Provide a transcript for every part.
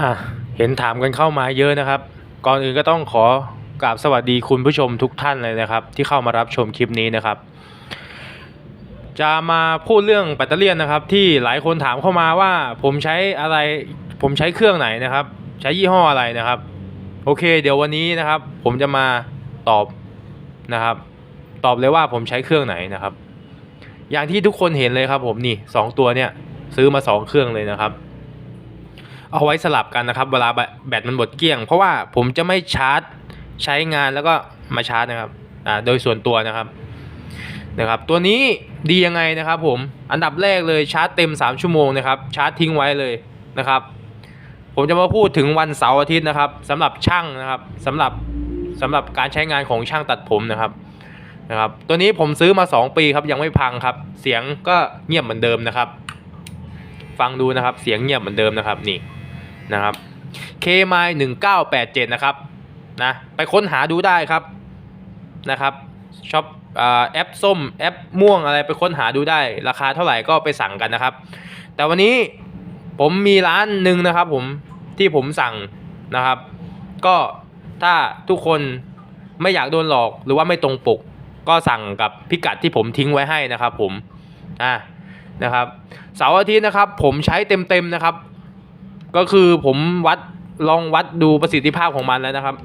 อะเห็นถามกันเข้ามาเยอะนะครับ ก่อนอื่นก็ต้องขอกราบสวัสดีคุณผู้ชมทุกท่านเลยนะครับ ที่เข้ามารับชมคลิปนี้นะครับ จะมาพูดเรื่องแบตเตอรี่ยนนะครับที่หลายคนถามเข้ามาว่าผมใช้อะไร ผมใช้เครื่องไหนนะครับ ใช้ยี่ห้ออะไรนะครับ โอเค เดี๋ยววันนี้นะครับ ผมจะมาตอบนะครับ ตอบเลยว่าผมใช้เครื่องไหนนะครับ อย่างที่ทุกคนเห็นเลยครับ ผมนี่สองตัวเนี่ยซื้อมาสองเครื่องเลยนะครับ เอาไว้สลับกันนะครับ เวลาแบตมันหมดเกลี้ยง เพราะว่าผมจะไม่ชาร์จใช้งานแล้วก็มาชาร์จนะครับอ่าโดยส่วนตัวนะครับนะครับ ตัวนี้ดียังไงนะครับ ผมอันดับแรกเลยชาร์จเต็ม 3 ชั่วโมงนะครับ ชาร์จทิ้งไว้เลยนะครับ ผมจะมาพูดถึงวันเสาร์อาทิตย์นะครับสำหรับช่างนะครับสำหรับสำหรับการใช้งานของช่างตัดผมนะครับนะครับ ตัวนี้ผมซื้อมา 2 ปีครับยังไม่พังครับ เสียงก็เงียบเหมือนเดิมนะครับ ฟังดูนะครับเสียงเงียบเหมือนเดิมนะครับนี่ นะครับ k m i 1987 นะครับนะไปค้นหาดูได้ครับนะครับช็อปแอปส้มแอปม่วงอะไรไปค้นหาดูได้ ราคาเท่าไหร่ก็ไปสั่งกันนะครับ แต่วันนี้ผมมีร้านหนึ่งนะครับผมที่ผมสั่งนะครับ ก็ถ้าทุกคนไม่อยากโดนหลอกหรือว่าไม่ตรงปก ก็สั่งกับพิกัดที่ผมทิ้งไว้ให้นะครับ ผมอ่านะครับเสาร์อาทิตย์นะครับ ผมใช้เต็มๆนะครับ ก็คือผมวัดลองวัดดูประสิทธิภาพของมันแล้วนะครับ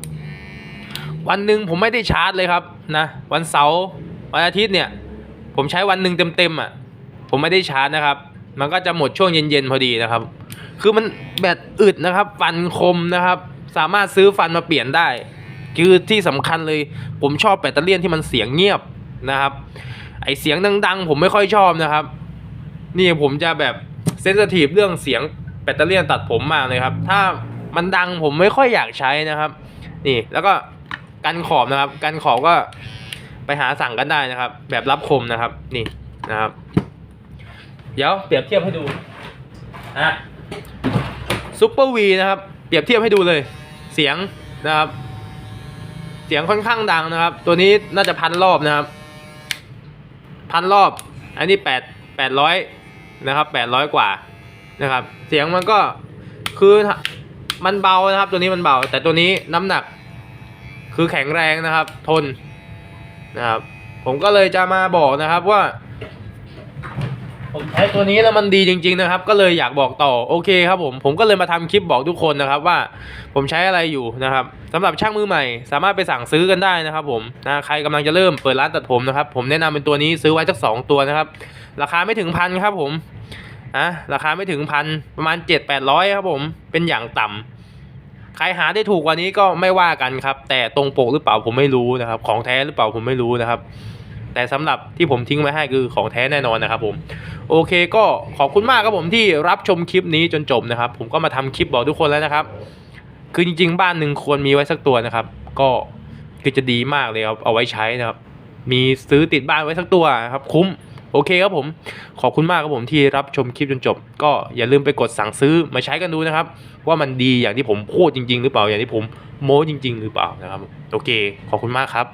วันหนึ่งผมไม่ได้ชาร์จเลยครับนะวันเสาร์วันอาทิตย์เนี่ยผมใช้วันหนึ่งเต็มๆอะผมไม่ได้ชาร์จนะครับ มันก็จะหมดช่วงเย็นๆพอดีนะครับ คือมันแบตอึดนะครับฟันคมนะครับ สามารถซื้อฟันมาเปลี่ยนได้ คือที่สำคัญเลย ผมชอบแบตเตอรี่ที่มันเสียงเงียบนะครับ ไอเสียงดัง ๆ ผมไม่ค่อยชอบนะครับ นี่ผมจะแบบเซนสทีฟเรื่องเสียง แบตเตอรี่ตัดผมมากเลยครับ ถ้ามันดังผมไม่ค่อยอยากใช้นะครับ นี่แล้วก็กันขอบนะครับ กันขอบก็ไปหาสั่งกันได้นะครับ แบบรับคมนะครับ นี่นะครับ เดี๋ยวเปรียบเทียบให้ดูอะซูเปอร์วีนะครับ เปรียบเทียบให้ดูเลย เสียงนะครับ เสียงค่อนข้างดังนะครับ ตัวนี้น่าจะพันรอบนะครับ พันรอบ อันนี้แปดแปดร้อยนะครับแปดร้อยกว่า นะครับ เสียงมันก็คือมันเบานะครับ ตัวนี้มันเบา แต่ตัวนี้น้ำหนัก คือแข็งแรงนะครับ ทนนะครับ ผมก็เลยจะมาบอกนะครับว่า ผมใช้ตัวนี้แล้วมันดีจริง ๆนะครับ ก็เลยอยากบอกต่อโอเคครับผมผมก็เลยมาทำคลิปบอกทุกคนนะครับ ว่าผมใช้อะไรอยู่นะครับสำหรับช่างมือใหม่ สามารถไปสั่งซื้อกันได้นะครับ ผมนะใครกำลังจะเริ่มเปิดร้านตัดผมนะครับ ผมแนะนำเป็นตัวนี้ซื้อไว้สักสองตัวนะครับ ราคาไม่ถึงพันครับผม นะราคาไม่ถึงพันประมาณเจ็ดแปดร้อยครับผมเป็นอย่างต่ำใครหาได้ถูกกว่านี้ก็ไม่ว่ากันครับ แต่ตรงปกหรือเปล่าผมไม่รู้นะครับ ของแท้หรือเปล่าผมไม่รู้นะครับ แต่สำหรับที่ผมทิ้งไว้ให้คือของแท้แน่นอนนะครับผมโอเคก็ขอบคุณมากครับผมที่รับชมคลิปนี้จนจบนะครับ ผมก็มาทำคลิปบอกทุกคนแล้วนะครับ คือจริง ๆ บ้านหนึ่งควรมีไว้สักตัวนะครับ ก็คือจะดีมากเลยครับเอาไว้ใช้นะครับ มีซื้อติดบ้านไว้สักตัวนะครับคุ้ม โอเคครับผม ขอบคุณมากครับผมที่รับชมคลิปจนจบ ก็อย่าลืมไปกดสั่งซื้อมาใช้กันดูนะครับ ว่ามันดีอย่างที่ผมพูดจริง ๆ หรือเปล่าอย่างที่ผมโม้จริง ๆ หรือเปล่านะครับ โอเค ขอบคุณมากครับ